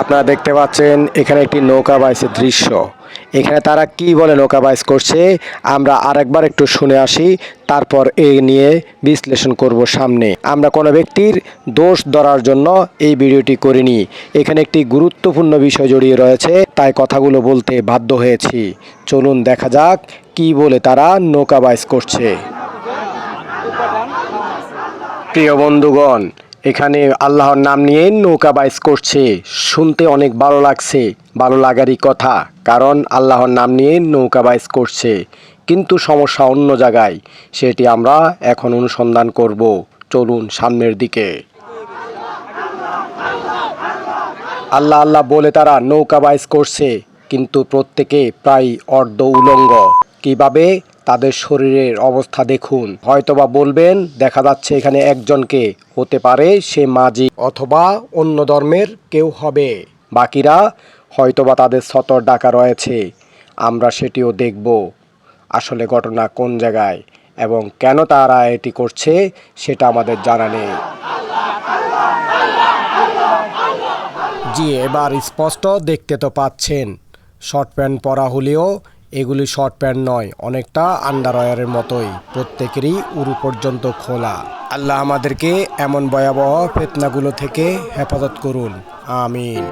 আপনারা দেখতে পাচ্ছেন, এখানে একটি নৌকা বাইসের দৃশ্য। এখানে তারা কি বলে নৌকা বাইস করছে, আমরা আরেকবার একটু শুনে আসি, তারপর এ নিয়ে বিশ্লেষণ করব সামনে। আমরা কোনো ব্যক্তির দোষ ধরার জন্য এই ভিডিওটি করিনি। এখানে একটি গুরুত্বপূর্ণ বিষয় জড়িয়ে রয়েছে, তাই কথাগুলো বলতে বাধ্য হয়েছি। চলুন দেখা যাক কি বলে তারা নৌকা বাইস করছে। প্রিয় বন্ধুগণ এখানে আল্লাহর নাম নিয়ে নৌকা বাইস করছে। শুনতে অনেক ভালো লাগছে, ভালো লাগারই কথা, কারণ আল্লাহর নাম নিয়ে নৌকা বাইস করছে। কিন্তু সমস্যা অন্য জায়গায়, সেটি আমরা এখন অনুসন্ধান করব। চলুন সামনের দিকে। আল্লাহ আল্লাহ বলে তারা নৌকা বাইস করছে, কিন্তু প্রত্যেকে প্রায় অর্ধ উলঙ্গ। কীভাবে? তাদের শরীরের অবস্থা দেখুন। হয়তোবা বলবেন, দেখা যাচ্ছে এখানে একজনকে হতে পারে সে মাঝি অথবা অন্য ধর্মের কেউ হবে। বাকিরা হয়তোবা তাদের সতর ডাকা রয়েছে। আমরা সেটিও দেখব। আসলে ঘটনা কোন জায়গায় এবং কেন তারা এটি করছে, সেটা আমাদের জানা নেই। জি, এবার স্পষ্ট দেখতে তো পাচ্ছেন। শর্ট প্যান্ট পরা হলেও এগুলি শর্ট প্যান্ট নয়, অনেকটা আন্ডারওয়্যারের মতোই, প্রত্যেকেরই উরু পর্যন্ত খোলা। আল্লাহ আমাদেরকে এমন ভয়াবহ ফেতনাগুলো থেকে হেফাজত করুন। আমিন।